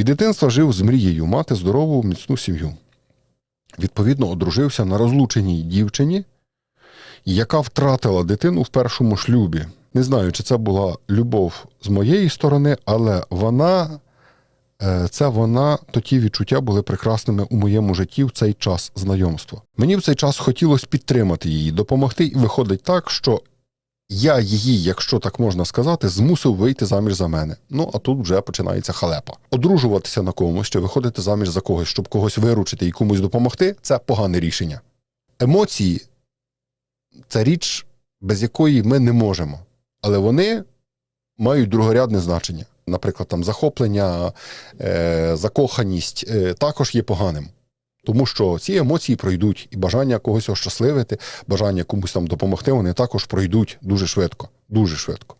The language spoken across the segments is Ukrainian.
Від дитинства жив з мрією мати здорову, міцну сім'ю. Відповідно, одружився на розлученій дівчині, яка втратила дитину в першому шлюбі. Не знаю, чи це була любов з моєї сторони, але вона, е, це вона, то ті відчуття були прекрасними у моєму житті в цей час знайомства. Мені в цей час хотілося підтримати її, допомогти, і виходить так, що я її, якщо так можна сказати, змусив вийти заміж за мене. Ну а тут вже починається халепа. Одружуватися на комусь чи виходити заміж за когось, щоб когось виручити і комусь допомогти це погане рішення. Емоції це річ, без якої ми не можемо, але вони мають другорядне значення. Наприклад, там захоплення, е, закоханість е, також є поганим. Тому що ці емоції пройдуть, і бажання когось ощасливити, бажання комусь там допомогти, вони також пройдуть дуже швидко. Дуже швидко.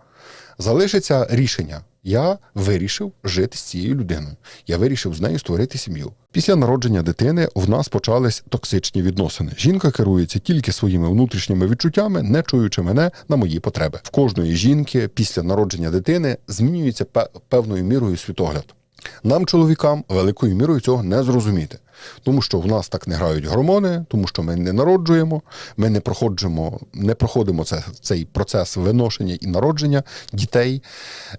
Залишиться рішення. Я вирішив жити з цією людиною. Я вирішив з нею створити сім'ю. Після народження дитини в нас почались токсичні відносини. Жінка керується тільки своїми внутрішніми відчуттями, не чуючи мене на мої потреби. В кожної жінки після народження дитини змінюється певною мірою світогляд. Нам, чоловікам, великою мірою цього не зрозуміти. Тому що в нас так не грають гормони, тому що ми не народжуємо, ми не проходимо, не проходимо це, цей процес виношення і народження дітей.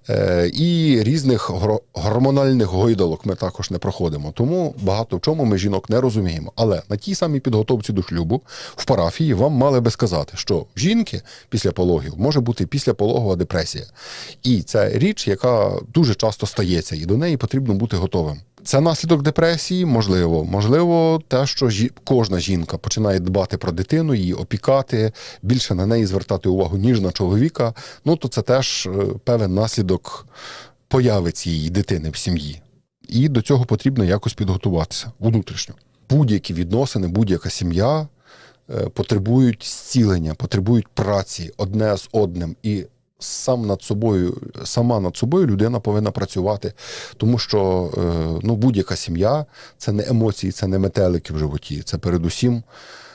Е, і різних гормональних гойдалок ми також не проходимо. Тому багато в чому ми жінок не розуміємо. Але на тій самій підготовці до шлюбу в парафії вам мали би сказати, що в жінки після пологів може бути післяпологова депресія. І це річ, яка дуже часто стається, і до неї потрібно бути готовим. Це наслідок депресії, можливо. Можливо, те, що жі... кожна жінка починає дбати про дитину, її опікати, більше на неї звертати увагу, ніж на чоловіка. Ну то це теж е, певен наслідок появи цієї дитини в сім'ї. І до цього потрібно якось підготуватися внутрішньо. Будь-які відносини, будь-яка сім'я е, потребують зцілення, потребують праці одне з одним. І сам над собою, сама над собою людина повинна працювати, тому що е, ну, будь-яка сім'я це не емоції, це не метелики в животі, це передусім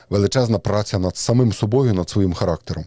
величезна праця над самим собою, над своїм характером.